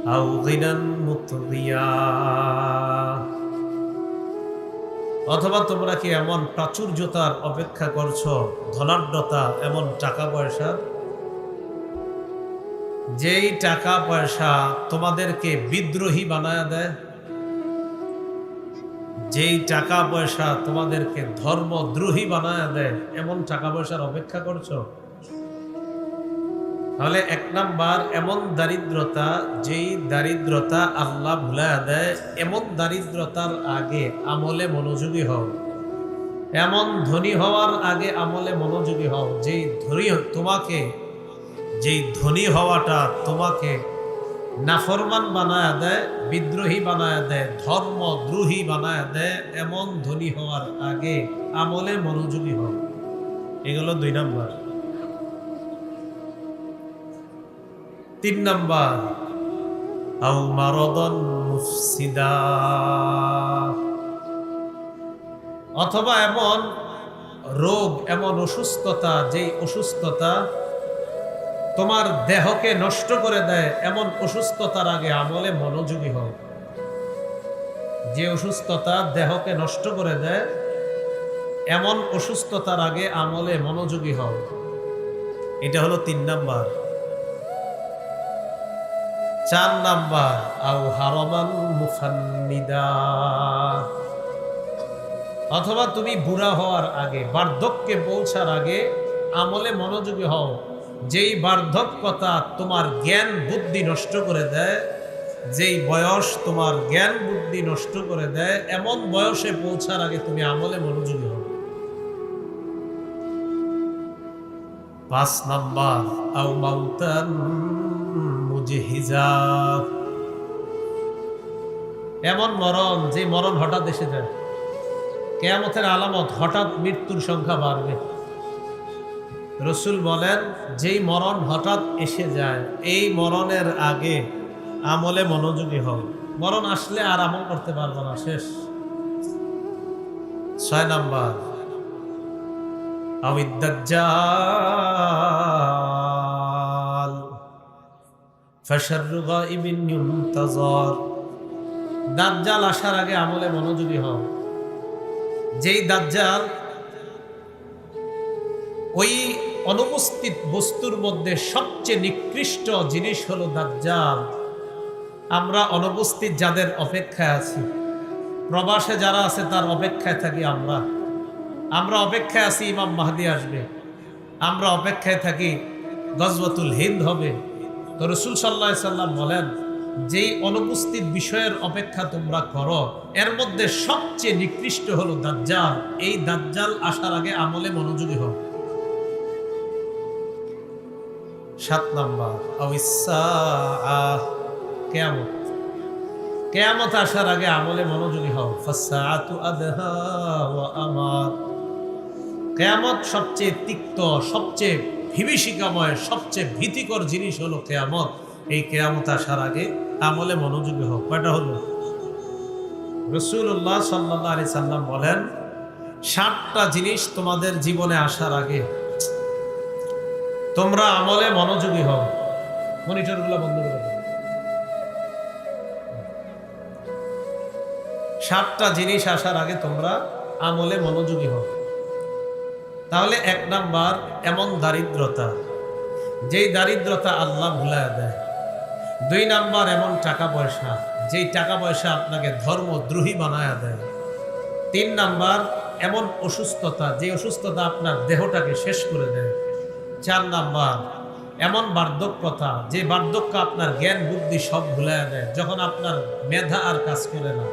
أو غنى مطغيا অথবা তোমরা কি এমন প্রাচুর্যতার অপেক্ষা করছো ধনাঢ্যতা এমন টাকা পয়সা যেই টাকা পয়সা তোমাদেরকে বিদ্রোহী বানায় দেয় যেই টাকা পয়সা তোমাদেরকে ধর্মদ্রোহী বানায় দেয় এমন টাকা পয়সার অপেক্ষা করছো তাহলে এক নাম্বার, এমন দারিদ্রতা যেই দারিদ্রতা আল্লাহ ভুলায় দেয়, এমন দারিদ্রতার আগে আমলে মনোযোগী হও। এমন ধনী হওয়ার আগে আমলে মনোযোগী হও, যেই ধনী, তোমাকে, যেই ধনী হওয়াটা তোমাকে নাফরমান বানায় দেয়, বিদ্রোহী বানায় দেয়, ধর্মদ্রোহী বানায় দেয়, এমন ধনী হওয়ার আগে আমলে মনোযোগী হও। এগুলো দুই নাম্বার। তিন নাম্বার। মারদন মুফসিদা। অথবা এমন রোগ, এমন অসুস্থতা, যেই অসুস্থতা তোমার দেহকে নষ্ট করে দেয়, এমন অসুস্থতার আগে আমলে মনোযোগী হও। যে অসুস্থতা দেহকে নষ্ট করে দেয়, এমন অসুস্থতার আগে আমলে মনোযোগী হও। এটা হলো তিন নাম্বার। চার নাম্বার আউ হারমান মুফান্নিদা অথবা তুমি বুড়া হওয়ার আগে, বার্ধক্যে পৌঁছার আগে আমলে মনোযোগী হও। যেই বার্ধক্যতা তোমার জ্ঞান বুদ্ধি নষ্ট করে দেয়, যেই বয়স তোমার জ্ঞান বুদ্ধি নষ্ট করে দেয়, এমন বয়সে পৌঁছার আগে তুমি আমলে মনোযোগী হও। পাঁচ নাম্বার আউ মাউতান মুজহিজা এমন মরণ যে মরণ হঠাৎ এসে যায়। কেয়ামতের আলামত হঠাৎ মৃত্যুর সংখ্যা বাড়বে। রসুল বলেন, যেই মরণ হঠাৎ এসে যায়, এই মরণের আগে আমলে মনোযোগী হও। মরণ আসলে আর আমল করতে পারব না, শেষ। ছয় নাম্বার আবিদ্দাজ্জাল ফাশাররু গাইবিন ইউনতাজার দাজ্জাল আসার আগে আমলে মনোযোগী হও। যেই দাজ্জাল ওই অনুপস্থিত বস্তুর মধ্যে সবচেয়ে নিকৃষ্ট জিনিস হলো দাজ্জাল। আমরা অনুপস্থিত যাদের অপেক্ষায় আছি। প্রবাসে যারা আছে তার অপেক্ষায় থাকি আমরা। আমরা অপেক্ষায় আছি, ইমাম মাহাদি আসবে। আমরা অপেক্ষায় থাকি গজবতুল হিন্দ হবে। তো রসুল সাল্লাহ সাল্লাম বলেন, যেই অনুপস্থিত বিষয়ের অপেক্ষা তোমরা করো, এর মধ্যে সবচেয়ে নিকৃষ্ট হলো দাজ্জাল। এই দাজ্জাল আসার আগে আমলে মনোযোগী হোক সাত নাম্বার কেয়ামত। কেয়ামত আসার আগে আমলে মনোযোগী হও। ওয়া আমার। কেয়ামত সবচেয়ে তিক্ত, সবচেয়ে বিভীষিকাময় সবচেয়ে ভীতিকর জিনিস হলো কেয়ামত। এই কেয়ামত আসার আগে আমলে মনোযোগী হোক কয়টা হলো? রসুল্লাহ সাল্লাহ আলি সাল্লাম বলেন ষাটটা জিনিস তোমাদের জীবনে আসার আগে তোমরা আমলে মনোযোগী হও। মনিটরগুলো বন্ধ করে সাতটা জিনিস আসার আগে তোমরা আমলে মনোযোগী হও। তাহলে এক নাম্বার, এমন দারিদ্রতা, যেই দারিদ্রতা আল্লাহ ভুলায় দেয়। দুই নাম্বার, এমন টাকা পয়সা, যেই টাকা পয়সা আপনাকে ধর্মদ্রোহী বানায় দেয়। তিন নাম্বার, এমন অসুস্থতা যে অসুস্থতা আপনার দেহটাকে শেষ করে দেয়। চার নাম্বার, এমন বার্ধক্যতা যে বার্ধক্য আপনার জ্ঞান, বুদ্ধি সব ভুলায় দেয়, যখন আপনার মেধা আর কাজ করে না।